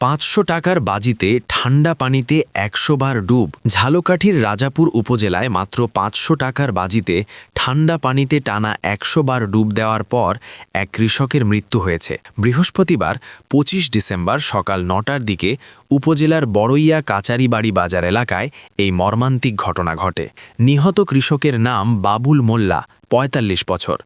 পাঁচশো টাকার বাজিতে ঠান্ডা পানিতে একশো বার ডুব ঝালকাঠির রাজাপুর উপজেলায় মাত্র পাঁচশো টাকার বাজিতে ঠান্ডা পানিতে টানা একশো বার ডুব দেওয়ার পর এক কৃষকের মৃত্যু হয়েছে। বৃহস্পতিবার পঁচিশ ডিসেম্বর সকাল নটার দিকে উপজেলার বড়ইয়া কাচারিবাড়ি বাজার এলাকায় এই মর্মান্তিক ঘটনা ঘটে। নিহত কৃষকের নাম বাবুল মোল্লা, পঁয়তাল্লিশ বছর।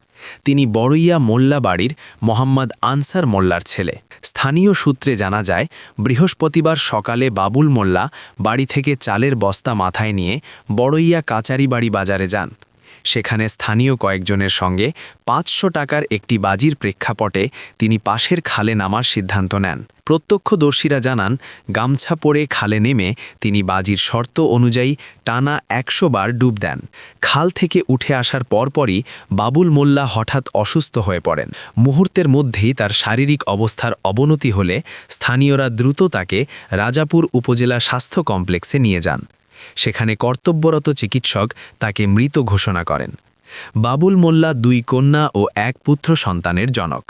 তিনি বড়ইয়া মোল্লা বাড়ির মোহাম্মদ আনসার মোল্লার ছেলে। স্থানীয় সূত্রে জানা যায়, বৃহস্পতিবার সকালে বাবুল মোল্লা বাড়ি থেকে চালের বস্তা মাথায় নিয়ে বড়ইয়া কাচারি বাড়ি বাজারে যান। সেখানে স্থানীয় কয়েকজনের সঙ্গে পাঁচশো টাকার একটি বাজির প্রেক্ষাপটে তিনি পাশের খালে নামার সিদ্ধান্ত নেন। প্রত্যক্ষদর্শীরা জানান, গামছা পরে খালে নেমে তিনি বাজির শর্ত অনুযায়ী টানা একশো বার ডুব দেন। খাল থেকে উঠে আসার পরপরই বাবুল মোল্লা হঠাৎ অসুস্থ হয়ে পড়েন। মুহূর্তের মধ্যেই তার শারীরিক অবস্থার অবনতি হলে স্থানীয়রা দ্রুত তাকে রাজাপুর উপজেলা স্বাস্থ্য কমপ্লেক্সে নিয়ে যান। সেখানে কর্তব্যরত চিকিৎসক তাকে মৃত ঘোষণা করেন। বাবুল মোল্লা দুই কন্যা ও এক পুত্র সন্তানের জনক।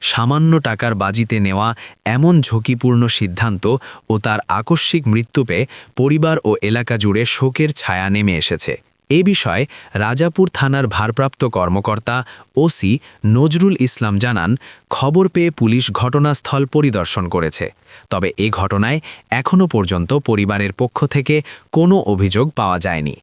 সামান্য টাকার বাজিতে নেওয়া এমন ঝুঁকিপূর্ণ সিদ্ধান্ত ও তার আকস্মিক মৃত্যুপে পরিবার ও এলাকা জুড়ে শোকের ছায়া নেমে এসেছে। এ বিষয়ে রাজাপুর থানার ভারপ্রাপ্ত কর্মকর্তা ওসি নজরুল ইসলাম জানান, খবর পেয়ে পুলিশ ঘটনাস্থল পরিদর্শন করেছে। তবে এ ঘটনায় এখনও পর্যন্ত পরিবারের পক্ষ থেকে কোনো অভিযোগ পাওয়া যায়নি।